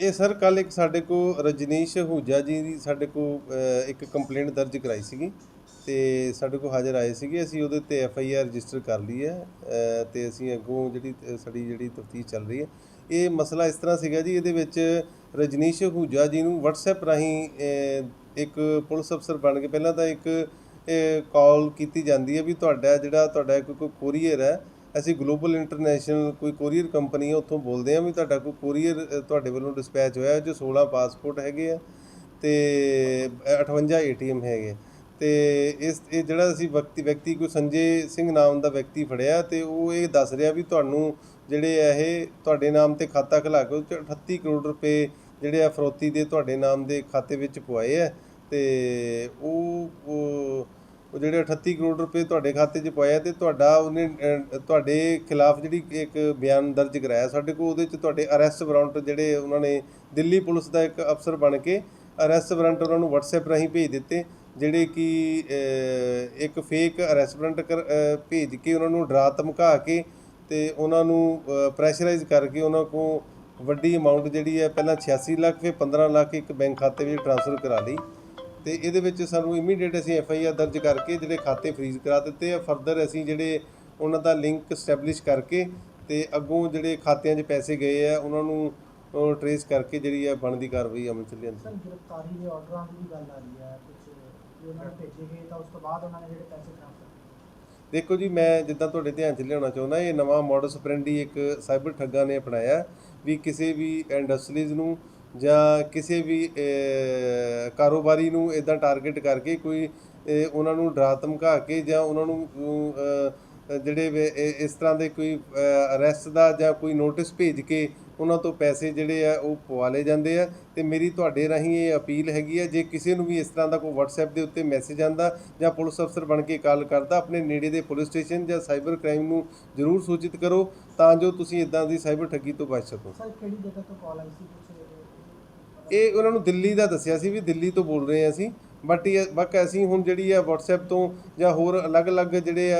ਇਹ ਸਰ ਕੱਲ ਇੱਕ ਸਾਡੇ ਕੋ ਰਜਨੀਸ਼ ਹੂਜਾ ਜੀ ਦੀ ਸਾਡੇ ਕੋ ਇੱਕ ਕੰਪਲੇਂਟ ਦਰਜ ਕਰਾਈ ਸੀਗੀ ਤੇ ਸਾਡੇ ਕੋ ਹਾਜ਼ਰ ਆਏ ਸੀਗੇ। ਅਸੀਂ ਉਹਦੇ ਤੇ ਐਫ ਆਈ ਆਰ ਰਜਿਸਟਰ ਕਰ ਲਈ ਹੈ ਅ, ਤੇ ਅਸੀਂ ਅੱਗੋਂ ਜਿਹੜੀ ਸਾਡੀ ਜਿਹੜੀ ਤਫਤੀਸ਼ ਚੱਲ ਰਹੀ ਹੈ। ਇਹ ਮਸਲਾ ਇਸ ਤਰ੍ਹਾਂ ਸੀਗਾ ਜੀ ਇਹਦੇ ਵਿੱਚ ਰਜਨੀਸ਼ ਹੂਜਾ ਜੀ ਨੂੰ WhatsApp ਰਾਹੀਂ ਇੱਕ ਪੁਲਿਸ ਅਫਸਰ ਬਣ ਕੇ ਪਹਿਲਾਂ ਤਾਂ ਇੱਕ ਕਾਲ ਕੀਤੀ ਜਾਂਦੀ ਹੈ ਵੀ ਤੁਹਾਡਾ ਜਿਹੜਾ ਤੁਹਾਡਾ ਕੋਈ ਕੋਈ ਕੋਰੀਅਰ ਹੈ ਅਸੀਂ ਗਲੋਬਲ ਇੰਟਰਨੈਸ਼ਨਲ ਕੋਈ ਕੋਰੀਅਰ ਕੰਪਨੀ ਹੈ ਉੱਥੋਂ ਬੋਲਦੇ ਹਾਂ ਵੀ ਤੁਹਾਡਾ ਕੋਈ ਕੋਰੀਅਰ ਤੁਹਾਡੇ ਵੱਲੋਂ ਡਿਸਪੈਚ ਹੋਇਆ ਜੋ 16 ਪਾਸਪੋਰਟ ਹੈਗੇ ਆ ਤੇ 58 ਏਟੀਐਮ ਹੈਗੇ ਤੇ ਇਸ, ਇਹ ਜਿਹੜਾ ਅਸੀਂ ਵਿਅਕਤੀ ਵਿਅਕਤੀ ਕੋਈ ਸੰਜੇ ਸਿੰਘ ਨਾਮ ਦਾ ਵਿਅਕਤੀ ਫੜਿਆ ਤੇ ਉਹ ਇਹ ਦੱਸ ਰਿਹਾ ਵੀ ਤੁਹਾਨੂੰ ਜਿਹੜੇ ਆ ਇਹ ਤੁਹਾਡੇ ਨਾਮ ਤੇ ਖਾਤਾ ਖੁਲਾ ਕੇ ਉਹ 'ਚ 38 ਕਰੋੜ ਰੁਪਏ ਜਿਹੜੇ ਆ ਫਰੋਤੀ ਦੇ ਤੁਹਾਡੇ ਨਾਮ ਦੇ ਖਾਤੇ ਵਿੱਚ ਪਵਾਏ ਆ ਤੇ ਉਹ ਉਹ ਜਿਹੜੇ 38 ਕਰੋੜ ਰੁਪਏ ਤੁਹਾਡੇ ਖਾਤੇ 'ਚ ਪਾਇਆ ਤੇ ਤੁਹਾਡਾ ਉਹਨੇ ਤੁਹਾਡੇ ਖਿਲਾਫ ਜਿਹੜੀ ਇੱਕ ਬਿਆਨ ਦਰਜ ਕਰਾਇਆ ਸਾਡੇ ਕੋਲ, ਉਹਦੇ 'ਚ ਤੁਹਾਡੇ ਅਰੈਸਟ ਵਾਰੰਟ ਜਿਹੜੇ ਉਹਨਾਂ ਨੇ ਦਿੱਲੀ ਪੁਲਿਸ ਦਾ ਇੱਕ ਅਫਸਰ ਬਣ ਕੇ ਅਰੈਸਟ ਵਾਰੰਟ ਉਹਨਾਂ ਨੂੰ WhatsApp ਰਾਹੀਂ ਭੇਜ ਦਿੱਤੇ, ਜਿਹੜੇ ਕਿ ਇੱਕ ਫੇਕ ਅਰੈਸਟ ਵਾਰੰਟ ਕਰ- ਭੇਜ ਕੇ ਉਹਨਾਂ ਨੂੰ ਡਰਾ ਧਮਕਾ ਕੇ ਤੇ ਉਹਨਾਂ ਨੂੰ ਪ੍ਰੈਸ਼ਰਾਈਜ਼ ਕਰਕੇ ਉਹਨਾਂ ਕੋ ਵੱਡੀ ਅਮਾਉਂਟ ਜਿਹੜੀ ਹੈ, ਪਹਿਲਾਂ 86 ਲੱਖ ਫਿਰ 15 ਲੱਖ ਇੱਕ ਬੈਂਕ ਖਾਤੇ ਵਿੱਚ ਟ੍ਰਾਂਸਫਰ ਕਰਾ ਲਈ। ਤੇ ਇਹਦੇ ਵਿੱਚ ਸਾਨੂੰ ਇਮੀਡੀਏਟ ਅਸੀਂ ਐਫ ਆਈ ਆਰ ਦਰਜ ਕਰਕੇ ਜਿਹੜੇ ਖਾਤੇ ਫ੍ਰੀਜ਼ ਕਰਾ ਦਿੱਤੇ ਆ। ਫਰਦਰ ਅਸੀਂ ਜਿਹੜੇ ਉਹਨਾਂ ਦਾ ਲਿੰਕ ਸਟੈਬਲਿਸ਼ ਕਰਕੇ ਤੇ ਅੱਗੋਂ ਜਿਹੜੇ ਖਾਤਿਆਂ 'ਚ ਪੈਸੇ ਗਏ ਆ ਉਹਨਾਂ ਨੂੰ ਟਰੇਸ ਕਰਕੇ ਜਿਹੜੀ ਆ ਬਣਦੀ ਕਾਰਵਾਈ ਅਮਲ ਚ ਲਿਆਂਦੀ। ਸਰ ਗ੍ਰਿਫਤਾਰੀ ਦੇ ਆਰਡਰਾਂ ਦੀ ਵੀ ਗੱਲ ਆ ਰਹੀ ਹੈ ਕੁਝ ਉਹਨਾਂ ਨੂੰ ਭੇਜੇ ਗਏ ਤਾਂ ਉਸ ਤੋਂ ਬਾਅਦ ਉਹਨਾਂ ਨੇ ਜਿਹੜੇ ਪੈਸੇ ਟ੍ਰਾਂਸਫਰ ਦੇਖੋ ਜੀ ਮੈਂ ਜਿੱਦਾਂ ਤੁਹਾਡੇ ਧਿਆਨ 'ਚ ਲਿਆਉਣਾ ਚਾਹੁੰਦਾ ਇਹ ਨਵਾਂ ਮਾਡਸ ਆਪਰੈਂਡੀ ਇੱਕ ਸਾਈਬਰ ਠੱਗਾਂ ਨੇ ਅਪਣਾਇਆ ਵੀ ਕਿਸੇ ਵੀ ਇੰਡਸਟਰੀਜ਼ ਨੂੰ ਜਾਂ ਕਿਸੇ ਵੀ ਕਾਰੋਬਾਰੀ ਨੂੰ ਇਦਾਂ ਟਾਰਗੇਟ ਕਰਕੇ ਕੋਈ ਉਹਨਾਂ ਨੂੰ ਡਰਾ ਧਮਕਾ ਕੇ ਜਾਂ ਉਹਨਾਂ ਨੂੰ ਜਿਹੜੇ ਇਸ ਤਰ੍ਹਾਂ ਦੇ ਕੋਈ ਅਰੈਸਟ ਦਾ ਜਾਂ ਕੋਈ ਨੋਟਿਸ ਭੇਜ ਕੇ ਉਹਨਾਂ ਤੋਂ ਪੈਸੇ ਜਿਹੜੇ ਆ ਉਹ ਪਵਾ ਲਏ ਜਾਂਦੇ ਆ। ਤੇ ਮੇਰੀ ਤੁਹਾਡੇ ਰਾਹੀਂ ਇਹ ਅਪੀਲ ਹੈਗੀ ਆ, ਜੇ ਕਿਸੇ ਨੂੰ ਵੀ ਇਸ ਤਰ੍ਹਾਂ ਦਾ ਕੋਈ WhatsApp ਦੇ ਉੱਤੇ ਮੈਸੇਜ ਆਂਦਾ ਜਾਂ ਪੁਲਿਸ ਅਫਸਰ ਬਣ ਕੇ ਕਾਲ ਕਰਦਾ, ਆਪਣੇ ਨੇੜੇ ਦੇ ਪੁਲਿਸ ਸਟੇਸ਼ਨ ਜਾਂ ਸਾਈਬਰ ਕ੍ਰਾਈਮ ਨੂੰ ਜ਼ਰੂਰ ਸੂਚਿਤ ਕਰੋ, ਤਾਂ ਜੋ ਤੁਸੀਂ ਇਦਾਂ ਦੀ ਸਾਈਬਰ ਠੱਗੀ ਤੋਂ ਬਚ ਸਕੋ। ਸਰ ਕਿਹੜੀ ਜਗ੍ਹਾ ਤੋਂ ਕਾਲ ਆਈ ਸੀ ਇਹ ਉਹਨਾਂ ਨੂੰ ਦਿੱਲੀ ਦਾ ਦੱਸਿਆ ਸੀ ਵੀ ਦਿੱਲੀ ਤੋਂ ਬੋਲ ਰਹੇ ਆ ਅਸੀਂ ਬਟ ਇਹ ਬਕ ਅਸੀਂ ਹੁਣ ਜਿਹੜੀ ਆ WhatsApp ਤੋਂ ਜਾਂ ਹੋਰ ਅਲੱਗ-ਅਲੱਗ ਜਿਹੜੇ ਆ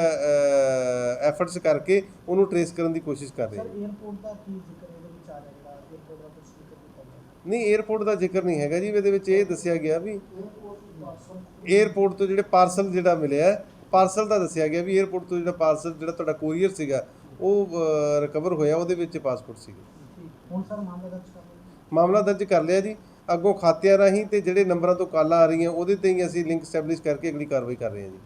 ਐਫਰਟਸ ਕਰਕੇ ਉਹਨੂੰ ਟਰੇਸ ਕਰਨ ਦੀ ਕੋਸ਼ਿਸ਼ ਕਰ ਰਹੇ ਆ ਨਹੀਂ 에어ਪੋਰਟ ਦਾ ਜ਼ਿਕਰ ਨਹੀਂ ਹੈਗਾ ਜੀ ਇਹਦੇ ਵਿੱਚ ਇਹ ਦੱਸਿਆ ਗਿਆ ਵੀ 에어ਪੋਰਟ ਤੋਂ ਜਿਹੜੇ ਪਾਰਸਲ ਜਿਹੜਾ ਮਿਲਿਆ ਪਾਰਸਲ ਦਾ ਦੱਸਿਆ ਗਿਆ ਵੀ 에어ਪੋਰਟ ਤੋਂ ਜਿਹੜਾ ਪਾਰਸਲ ਜਿਹੜਾ ਤੁਹਾਡਾ ਕੋਰੀਅਰ ਸੀਗਾ ਉਹ ਰਿਕਵਰ ਹੋਇਆ ਉਹਦੇ ਵਿੱਚ ਪਾਸਪੋਰਟ ਸੀਗਾ। ਹੁਣ ਸਰ ਮਾਮਲਾ ਦਰਜ ਮਾਮਲਾ ਦਰਜ ਕਰ ਲਿਆ ਜੀ। ਅੱਗੋਂ ਖਾਤਿਆਂ ਰਾਹੀਂ ਤੇ ਜਿਹੜੇ ਨੰਬਰਾਂ ਤੋਂ ਕਾਲਾਂ ਆ ਰਹੀਆਂ, ਉਹਦੇ ਤੇ ਹੀ ਅਸੀਂ ਲਿੰਕ ਸਟੈਬਲਿਸ਼ ਕਰਕੇ ਅਗਲੀ ਕਾਰਵਾਈ ਕਰ ਰਹੇ ਹਾਂ ਜੀ।